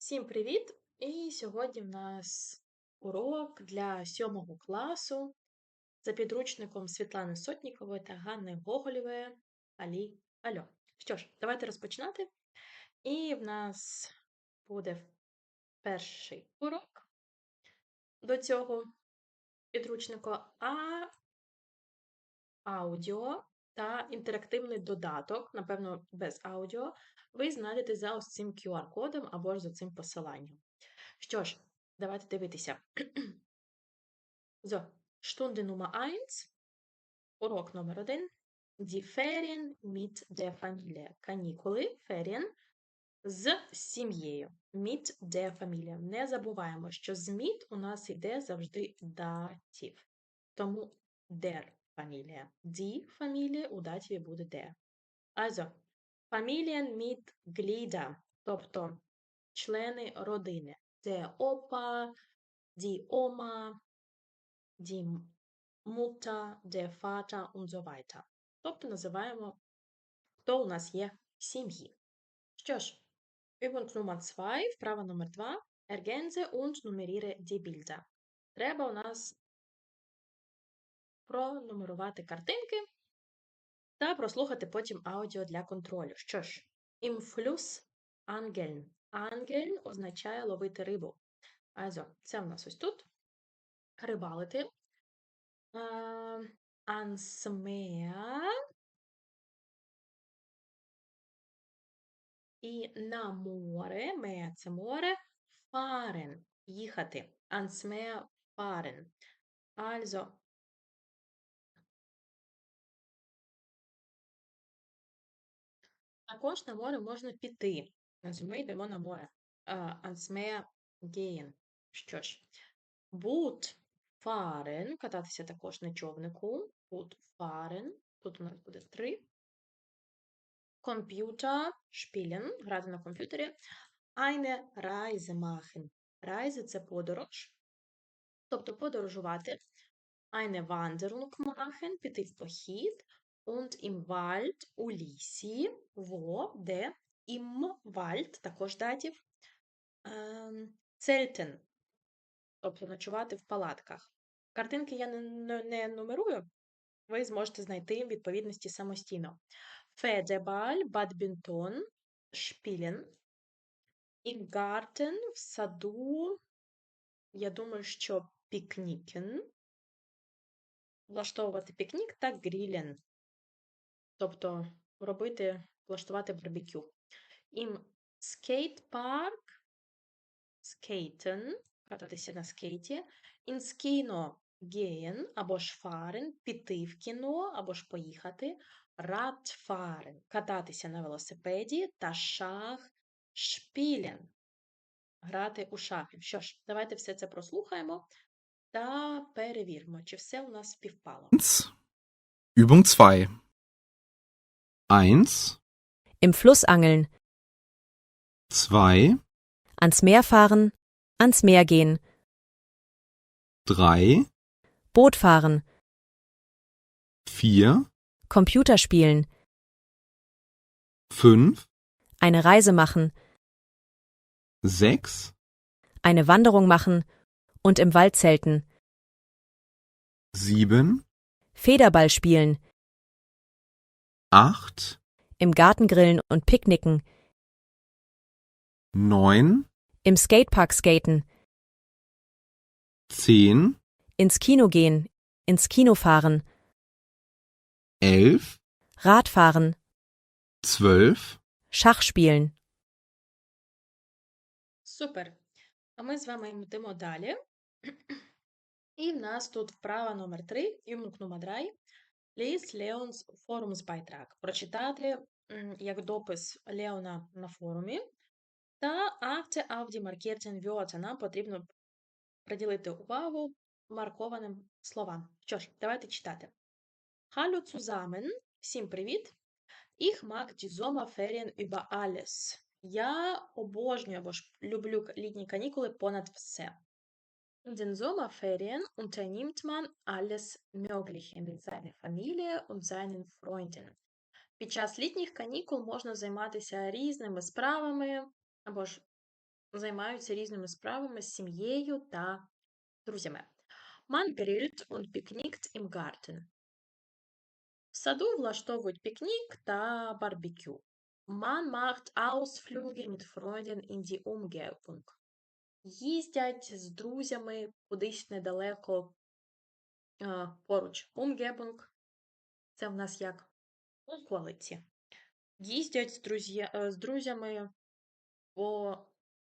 Всім привіт! І сьогодні в нас урок для сьомого класу за підручником Світлани Сотнікової та Ганни Гоголєвої Алі Альо. Що ж, давайте розпочинати. І в нас буде перший урок до цього підручнику, а аудіо та інтерактивний додаток, напевно, без аудіо, ви знайдете за ось цим QR-кодом або ж за цим посиланням. Що ж, давайте дивитися. So, Stunde Nummer 1, урок номер 1. Die Ferien mit der Familie. Канікули, Ferien з сім'єю. Mit der Familie. Не забуваємо, що з mit у нас йде завжди датів. Тому der Familie. Die Familie у датіві буде der. Also, Familienmitglieder, тобто члени родини. Der Opa, die Oma, die Mutter, der Vater und so weiter. Тобто називаємо, хто у нас є сім'ї. Що ж, Übung Nummer 2, вправа номер 2. Ergänze und nummeriere die Bilder. Треба у нас пронумерувати картинки та прослухати потім аудіо для контролю. Що ж, Fluss angeln. Angeln означає ловити рибу. Also, це в нас ось тут. Рибалити. Ans І на море, Meer – це море, fahren – їхати. Meer fahren. Also, Також на море можна піти. Ми йдемо на море. Meer gehen. Що ж, Boot fahren, кататися також на човнику. Boot fahren. Тут у нас буде три. Computer spielen, грати на комп'ютері. Eine Reise machen. Reise – це подорож. Тобто подорожувати. Eine Wanderung machen, піти в похід. Und im Wald у лісі, во, де, im Wald, також датів, ем, Zelten, тобто ночувати в палатках. Картинки я не, не, нумерую, ви зможете знайти відповідності самостійно. Федебаль, бадмінтон, шпілен, Garten, в саду, я думаю, що пікнікен, влаштовувати пікнік та грілен тобто робити, влаштувати барбекю. Ім скейт-парк, скейтен, кататися на скейті, ins кіно gehen або ж фарен, піти в кіно або ж поїхати, радфарен, кататися на велосипеді та шах шпілен, грати у шахи. Що ж, давайте все це прослухаємо та перевіримо, чи все у нас співпало. Übung 2. 1, Im Fluss angeln, 2, ans Meer fahren, ans Meer gehen, 3, Boot fahren, 4, Computer spielen, 5, eine Reise machen, 6, eine Wanderung machen und im Wald zelten, 7, Federball spielen, 8, im Garten grillen und picknicken, 9, im Skatepark skaten, 10, ins Kino gehen, ins Kino fahren, 11, Radfahren, 12, Schach spielen. Супер. А ми з вами йдемо далі. І в нас тут вправа номер 3, Übung Nummer 3. Lies Leons Forumsbeitrag. Прочитати як допис Леона на форумі. Та auf die markierten Wörter. Нам потрібно приділити увагу маркованим словам. Що ж, давайте читати. Hallo zusammen. Всім привіт. Ich mag die Sommerferien über alles. Я обожнюю або ж люблю літні канікули понад все. In den Sommerferien unternimmt man alles Mögliche mit seiner Familie und seinen Freunden. Під час літніх канікул можна займатися різними справами або ж займаються різними справами з сім'єю та друзями. Man grillt und picknickt im Garten. В саду влаштовують пікнік та барбекю. Man macht Ausflüge mit Freunden in die Umgebung. Їздять з друзями кудись недалеко а, поруч. Umgebung – це в нас як околиці. Їздять з, друзі... е, з друзями по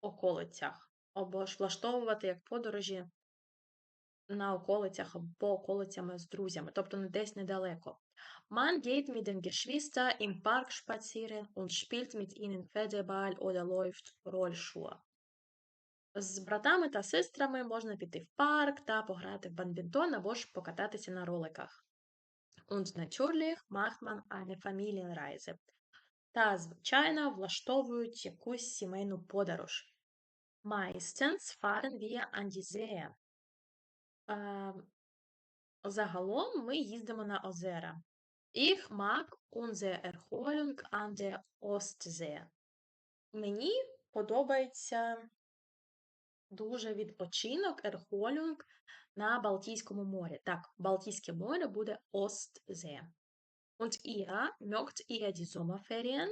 околицях, або ж влаштовувати як подорожі на околицях або по околицями з друзями, тобто не десь недалеко. Man geht mit den Geschwistern im Park spazieren und spielt mit ihnen Federball oder läuft Rollschuhe. З братами та сестрами можна піти в парк та пограти в бадмінтон або ж покататися на роликах. Und natürlich macht man eine Familienreise. Та, звичайно, влаштовують якусь сімейну подорож. Meistens fahren wir an die See. Е, Загалом ми їздимо на озера. Ich mag unsere Erholung an der Ostsee. Мені подобається дуже відпочинок Erholung на Балтійському морі. Так, Балтійське море буде Ostsee. Und ihr mögt ihr die Sommerferien?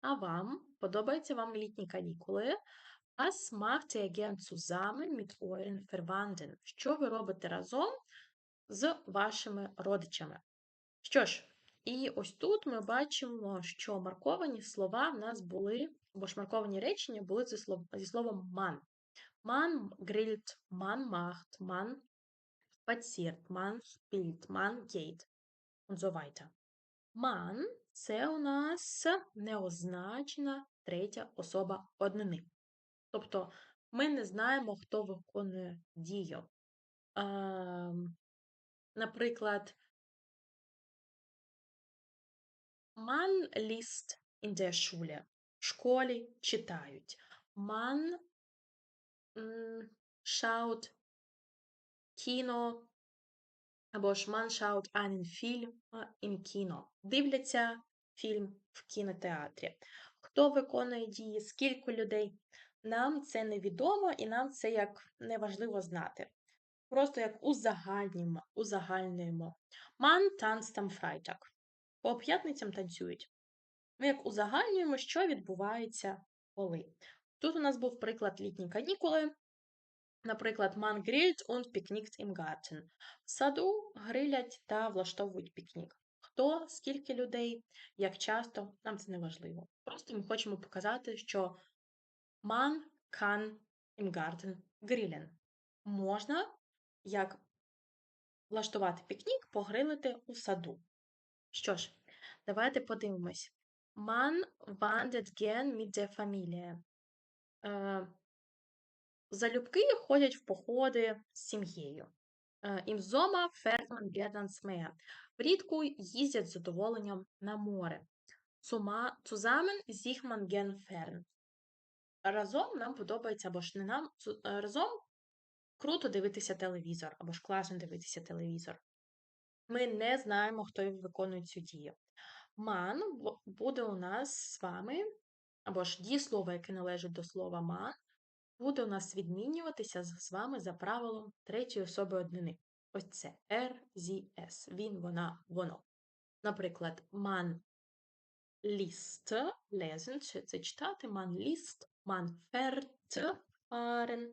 А вам подобаються вам літні канікули? Was macht ihr gern zusammen mit euren Verwandten? Що ви робите разом з вашими родичами? Що ж, і ось тут ми бачимо, що марковані слова в нас були, або ж марковані речення були зі словом man. Man grillt, man macht, man spaziert, man spielt, man geht und so weiter. Man – це у нас неозначена третя особа однини. Тобто ми не знаємо, хто виконує дію. А, наприклад, Man liest in der Schule. В школі читають. Man м, schaut Kino або ж man schaut einen Film im Kino. Дивляться фільм в кінотеатрі. Хто виконує дії, скільки людей? Нам це невідомо і нам це як неважливо знати. Просто як узагальнюємо, узагальнюємо. Man tanzt am Freitag. По п'ятницям танцюють. Ми як узагальнюємо, що відбувається коли. Тут у нас був приклад літні канікули. Наприклад, man grillt und picknickt im Garten. В саду грилять та влаштовують пікнік. Хто, скільки людей, як часто, нам це не важливо. Просто ми хочемо показати, що man kann im Garten grillen. Можна, як влаштувати пікнік, погрилити у саду. Що ж, давайте подивимось. Man wandert gern mit der Familie. Е, Залюбки ходять в походи з сім'єю. Fährt man gern. Влітку їздять з задоволенням на море. Sieht man gern. Разом нам подобається, або ж не нам, е, разом круто дивитися телевізор, або ж класно дивитися телевізор. Ми не знаємо, хто виконує цю дію. Бу- буде у нас з вами, або ж дієслово, яке належить до слова man, буде у нас відмінюватися з вами за правилом третьої особи однини. Ось це er, sie, es. Він, вона, воно. Наприклад, man liest, lesen, чи це читати, man liest, man fährt, fahren,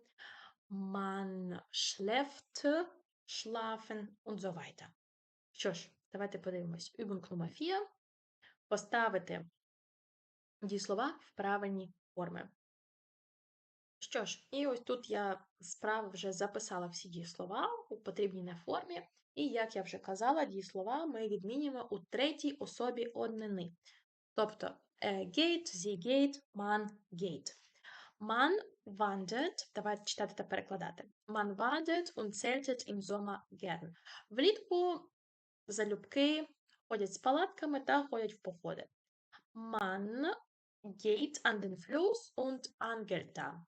man schläft, schlafen und so weiter. Що ж, давайте подивимось. Übung Nummer 4. Поставити дієслова в правильні форми. Що ж, і ось тут я справа вже записала всі дієслова у потрібній на формі. І, як я вже казала, дієслова ми відмінюємо у третій особі однини. Тобто е, geht, sie geht, man geht. Man wandert, давайте читати та перекладати. Man wandert und zeltet im Sommer gern. Влітку залюбки ходять з палатками та ходять в походи. Man geht an den Fluss und angelt da.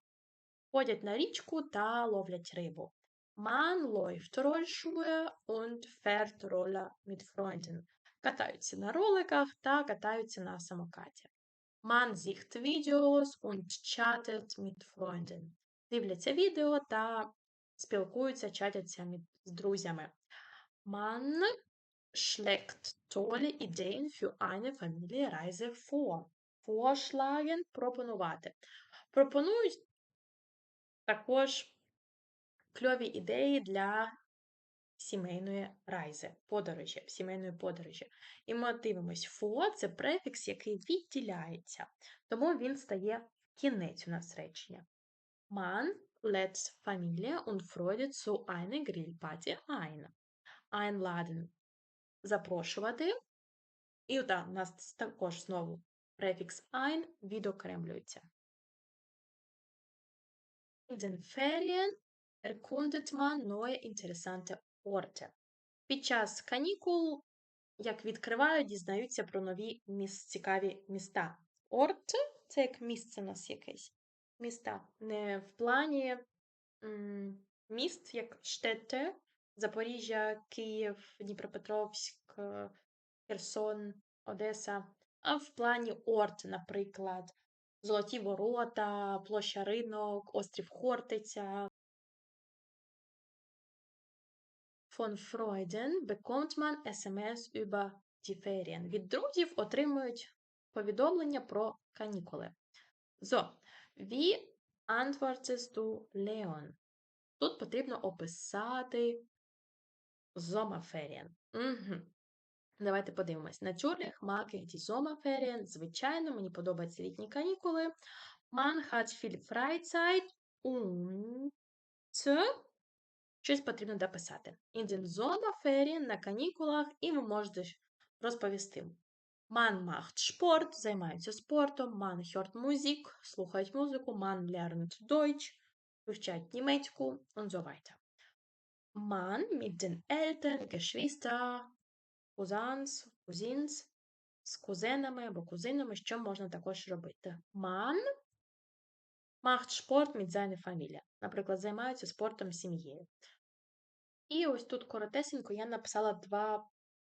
Ходять на річку та ловлять рибу. Man läuft Rollschuhe und fährt Roller mit Freunden. Катаються на роликах та катаються на самокаті. Man sieht Videos und chattet mit Freunden. Дивляться відео та спілкуються, чатяться з друзями. Man schlägt tolle Ideen für eine Familienreise vor. Vorschlagen – пропонувати. Пропонують також кльові ідеї для сімейної райзи, подорожі, сімейної подорожі. І ми дивимось, for – це префікс, який відділяється, тому він стає в кінець у нас речення. Man lädt Familie und Freunde zu einer Grillparty ein. Einladen – запрошувати. І та, у нас також знову префікс ein відокремлюється. In den Ferien erkundet man neue interessante Orte. Під час канікул, як відкривають, дізнаються про нові міс... цікаві міста. Орт – це як місце у нас якесь. Міста. Не в плані м, міст, як Штете, Запоріжжя, Київ, Дніпропетровськ, Херсон, Одеса, а в плані Орт, наприклад, Золоті Ворота, Площа Ринок, Острів Хортиця. Von Freunden bekommt man SMS über die Ferien. Від друзів отримують повідомлення про канікули. So, wie antwortest du Leon? Тут потрібно описати Sommerferien. Угу. Давайте подивимось. Natürlich mag ich die Sommerferien. Звичайно, мені подобаються літні канікули. Man hat щось потрібно дописати. In den Sommerferien на канікулах, і ви можете розповісти. Man macht Sport, займаються спортом, man hört Musik, слухають музику, man lernt Deutsch, вивчають німецьку und so weiter. Man mit den Eltern, Geschwister, Cousins, Cousins, з кузенами або кузинами, що можна також робити. Man macht Sport mit seiner Familie. Наприклад, займаються спортом з сім'єю. І ось тут коротесенько я написала два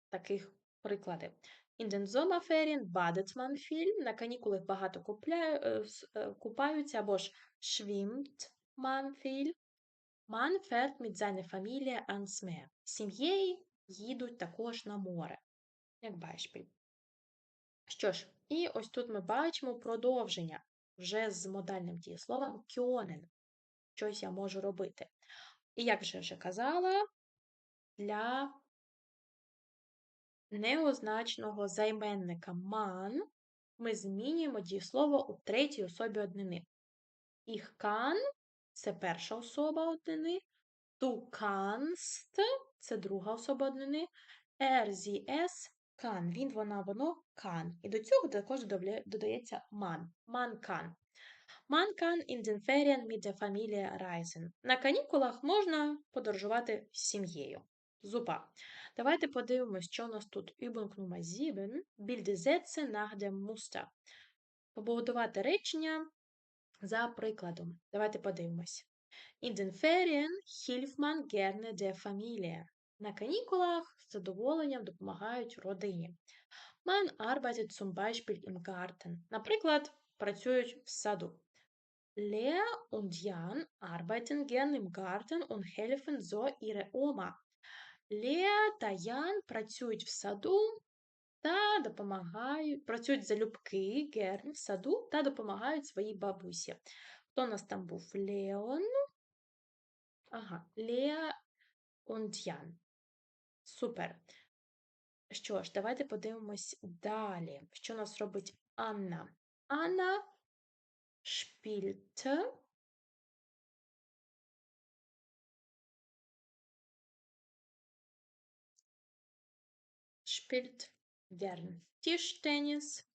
таких приклади. In den Sommerferien badet man viel. На канікулах багато купля... с- е, купаються або ж schwimmt man viel. Man fährt mit seiner Familie ans Сім'єю їдуть також на море. Як beispiel. Що ж, і ось тут ми бачимо продовження вже з модальним дієсловом können. Щось я можу робити. І як вже вже казала, для неозначеного займенника man ми змінюємо дієслово у третій особі однини. Ich kann – це перша особа однини, du kannst – це друга особа однини, er, sie, es. Він, вона, воно – kann. І до цього також додається man. Man kann. Man kann in den Ferien mit der Familie reisen. На канікулах можна подорожувати з сім'єю. Зупа. Давайте подивимось, що у нас тут. Übung Nummer 7. Bilde nach dem Muster. Побудувати речення за прикладом. Давайте подивимось. In den Ferien hilft man gerne der Familie. На канікулах з задоволенням допомагають родині. Man arbeitet zum Beispiel im Garten. Наприклад, працюють в саду. Lea und Jan arbeiten gern im Garten und helfen so ihre Oma. Леа та Ян працюють в саду та допомагають, працюють залюбки герн в саду та допомагають своїй бабусі. Хто у нас там був? Леон. Ага, Леа und Супер. Що ж, давайте подивимось далі. Що у нас робить Анна? Анна spielt spielt gern Tischtennis.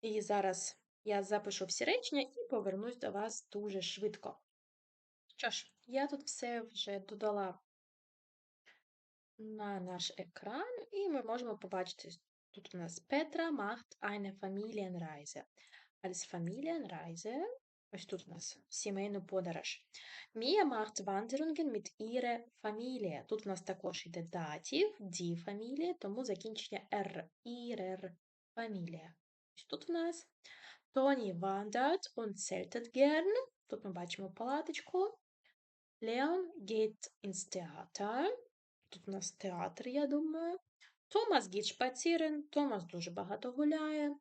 І зараз я запишу всі речення і повернусь до вас дуже швидко. Що ж, я тут все вже додала на наш екран, і ми можемо побачити, тут у нас Petra macht eine Familienreise. Als Familienreise Ось тут у нас сімейну подорож. Mia macht Wanderungen mit ihrer Familie. Тут у нас також йде датів, die Familie, тому закінчення R. Ihrer Familie. Ось тут у нас Toni wandert und zeltet gern. Тут ми бачимо палаточку. Leon geht ins Theater. Тут у нас театр, я думаю. Томас geht spazieren. Томас дуже багато гуляє.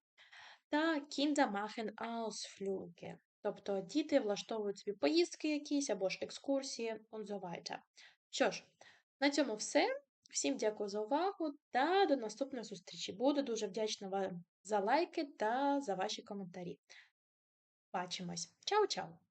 Та Kinder machen Ausflüge. Тобто діти влаштовують собі поїздки якісь або ж екскурсії und so weiter. Що ж, на цьому все. Всім дякую за увагу та до наступної зустрічі. Буду дуже вдячна вам за лайки та за ваші коментарі. Бачимось. Чао-чао!